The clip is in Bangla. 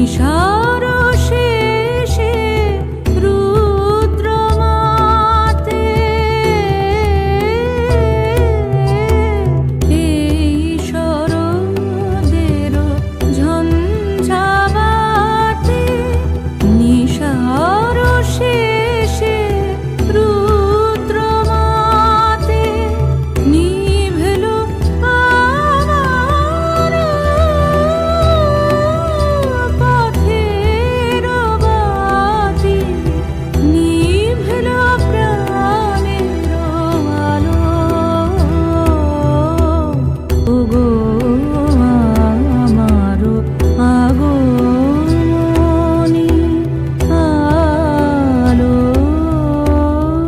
নিশার